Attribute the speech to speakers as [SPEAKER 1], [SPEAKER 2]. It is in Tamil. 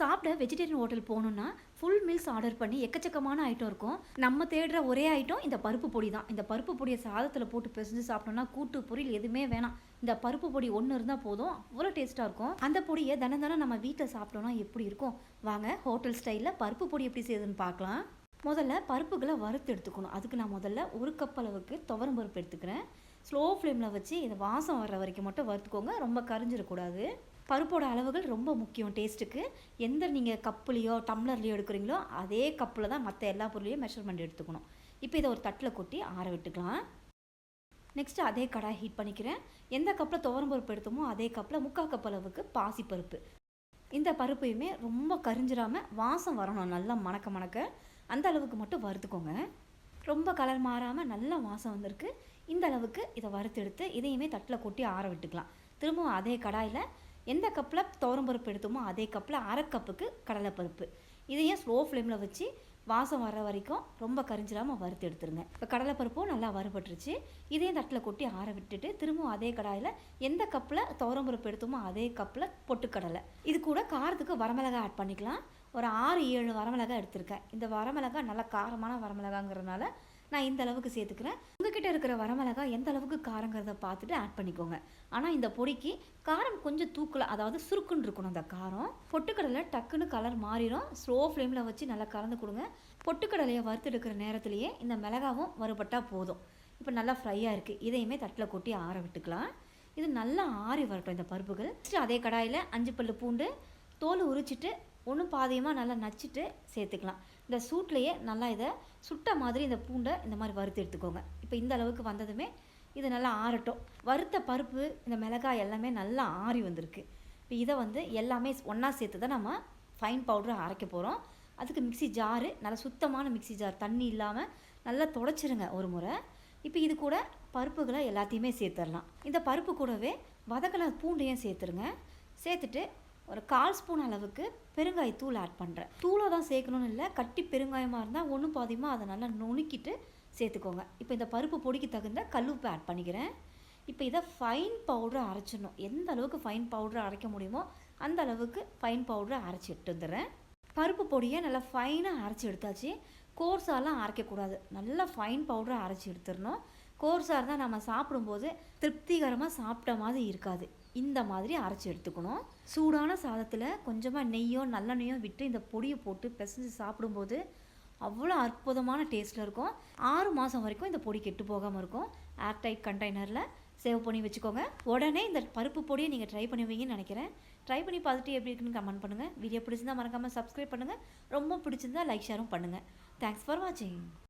[SPEAKER 1] சாப்பிட வெஜிடேரியன் ஹோட்டல் போகணுன்னா ஃபுல் மீல்ஸ் ஆர்டர் பண்ணி எக்கச்சக்கமான ஐட்டம் இருக்கும். நம்ம தேடுற ஒரே ஐட்டம் இந்த பருப்பு பொடி தான் இந்த பருப்பு பொடியை சாதத்தில் போட்டு பிசைஞ்சு சாப்பிட்டோம்னா கூட்டு பொரியல் எதுவுமே வேணாம். இந்த பருப்பு பொடி ஒன்று இருந்தால் போதும். அவ்வளோ டேஸ்ட்டாக இருக்கும். அந்த பொடியை தினம் தினம் நம்ம வீட்டில் சாப்பிட்டோம்னா எப்படி இருக்கும்? வாங்க ஹோட்டல் ஸ்டைலில் பருப்பு பொடி எப்படி செய்யுதுன்னு பார்க்கலாம். முதல்ல பருப்புகளை வறுத்து எடுத்துக்கணும். அதுக்கு நான் முதல்ல ஒரு கப் அளவுக்கு துவரம் பருப்பு எடுத்துக்கிறேன். ஸ்லோ ஃப்ளேமில் வச்சு இந்த வாசம் வர்ற வரைக்கும் மட்டும் வறுத்துக்கோங்க. ரொம்ப கரிஞ்சிடக்கூடாது. பருப்போட அளவுகள் ரொம்ப முக்கியம் டேஸ்ட்டுக்கு. எந்த நீங்கள் கப்புலேயோ டம்ளர்லேயோ எடுக்கிறீங்களோ அதே கப்பில் தான் மற்ற எல்லா பொருளையும் மெஷர்மெண்ட் எடுத்துக்கணும். இப்போ இதை ஒரு தட்டில் கொட்டி ஆற விட்டுக்கலாம். நெக்ஸ்ட்டு அதே கடாய் ஹீட் பண்ணிக்கிறேன். எந்த கப்பில் துவரம் பருப்பு எடுத்தோமோ அதே கப்பில் முக்கால் கப் அளவுக்கு பாசிப்பருப்பு இந்த பருப்பையுமே ரொம்ப கரிஞ்சிடாமல் வாசம் வரணும் நல்லா மணக்க மணக்க. அந்த அளவுக்கு மட்டும் வறுத்துக்கோங்க. ரொம்ப கலர் மாறாமல் நல்ல வாசம் வந்திருக்கு. இந்த அளவுக்கு இதை வறுத்து எடுத்து இதையுமே தட்டில் கொட்டி ஆற விட்டுக்கலாம். திரும்பவும் அதே கடாயில் எந்த கப்பில் பருப்பு எடுத்தோமோ அதே கப்பில் அரை கப்புக்கு கடலைப்பருப்பு. இதையும் ஸ்லோ ஃப்ளேமில் வச்சு வாசம் வர வரைக்கும் ரொம்ப கரிஞ்சிடாமல் வறுத்து எடுத்துருங்க. இப்போ கடலைப்பருப்பும் நல்லா வறுபட்டுருச்சு. இதையும் தட்டில் கொட்டி ஆற விட்டுட்டு திரும்பவும் அதே கடாயில் எந்த கப்பில் பருப்பு எடுத்தோமோ அதே கப்பில் பொட்டுக்கடலை. இது கூட காரத்துக்கு வரமிளகாய் ஆட் பண்ணிக்கலாம். ஒரு ஆறு ஏழு வரமிளகாய் எடுத்திருக்கேன். இந்த வரமிளகாய் நல்லா காரமான வரமிளகாங்கிறதுனால நான் இந்த அளவுக்கு சேர்த்துக்கிறேன். உங்ககிட்ட இருக்கிற வரமிளகா எந்த அளவுக்கு காரங்கிறத பார்த்துட்டு ஆட் பண்ணிக்கோங்க. ஆனால் இந்த பொடிக்கு காரம் கொஞ்சம் தூக்கல அதாவது சுருக்குன்னு இருக்கணும் அந்த காரம். பொட்டுக்கடலை டக்குன்னு கலர் மாறிடும் ஸ்லோ ஃப்ளேமில் வச்சு நல்லா கலந்து கொடுங்க. பொட்டுக்கடலையை வறுத்தெடுக்கிற நேரத்துலையே இந்த மிளகாவும் வறுபட்டால் போதும். இப்போ நல்லா ஃப்ரையாக இருக்குது இதையுமே தட்டில் கொட்டி ஆற விட்டுக்கலாம். இது நல்லா ஆறி வரட்டும் இந்த பருப்புகள். அதே கடாயில் அஞ்சு பல்லு பூண்டு தோல் உரிச்சிட்டு ஒன்றும் பாதியமாக நல்லா நச்சுட்டு சேர்த்துக்கலாம். இந்த சூட்லேயே நல்லா இதை சுட்ட மாதிரி இந்த பூண்டை இந்த மாதிரி வறுத்து எடுத்துக்கோங்க. இப்போ இந்த அளவுக்கு வந்ததுமே இது நல்லா ஆறட்டும். வறுத்த பருப்பு இந்த மிளகாய் எல்லாமே நல்லா ஆறி வந்திருக்கு. இப்போ இதை வந்து எல்லாமே ஒன்றா சேர்த்து தான் நம்ம ஃபைன் பவுடரை அரைக்க போகிறோம் அதுக்கு மிக்சி ஜாரு நல்லா சுத்தமான மிக்சி ஜார் தண்ணி இல்லாமல் நல்லா தொடச்சிருங்க ஒரு முறை. இப்போ இது கூட பருப்புகளை எல்லாத்தையுமே சேர்த்துடலாம். இந்த பருப்பு கூடவே வதக்கலை பூண்டையும் சேர்த்துருங்க. சேர்த்துட்டு ஒரு கால் ஸ்பூன் அளவுக்கு பெருங்காயத்தூள் ஆட் பண்ணுறேன் தூளை தான் சேர்க்கணும்னு இல்லை கட்டி பெருங்காயமாக இருந்தால் ஒன்றும் பாதியமாக அதை நல்லா நுணுக்கிட்டு சேர்த்துக்கோங்க. இப்போ இந்த பருப்பு பொடிக்கு தகுந்த கல்லுப்பு ஆட் பண்ணிக்கிறேன். இப்போ இதை ஃபைன் பவுடரை அரைச்சிடணும். எந்த அளவுக்கு ஃபைன் பவுடரை அரைக்க முடியுமோ அந்த அளவுக்கு ஃபைன் பவுடரை அரைச்சி எடுத்து வந்துடுறேன் பருப்பு பொடியை நல்லா ஃபைனாக அரைச்சி எடுத்தாச்சு. கோர்ஸாலாம் அரைக்கக்கூடாது. நல்லா ஃபைன் பவுடரை அரைச்சி எடுத்துடணும். கோர்ஸாக இருந்தால் நம்ம சாப்பிடும்போது திருப்திகரமாக சாப்பிட்ட மாதிரி இருக்காது. இந்த மாதிரி அரைச்சி எடுத்துக்கணும். சூடான சாதத்தில் கொஞ்சமாக நெய்யோ நல்லெண்ணெய்யோ விட்டு இந்த பொடியை போட்டு பிசைஞ்சு சாப்பிடும்போது அவ்வளோ அற்புதமான டேஸ்ட்டில் இருக்கும். ஆறு மாதம் வரைக்கும் இந்த பொடி கெட்டு போகாமல் இருக்கும். ஏர்டைட் கண்டெய்னரில் சேவ் பண்ணி வச்சுக்கோங்க. உடனே இந்த பருப்பு பொடியை நீங்கள் ட்ரை பண்ணுவீங்கன்னு நினைக்கிறேன். ட்ரை பண்ணி பார்த்துட்டு எப்படி இருக்குன்னு கமெண்ட் பண்ணுங்கள் வீடியோ பிடிச்சிருந்தா மறக்காமல் சப்ஸ்கிரைப் பண்ணுங்கள் ரொம்ப பிடிச்சிருந்தா லைக் ஷேரும் பண்ணுங்கள் தேங்க்ஸ் ஃபார் வாட்சிங்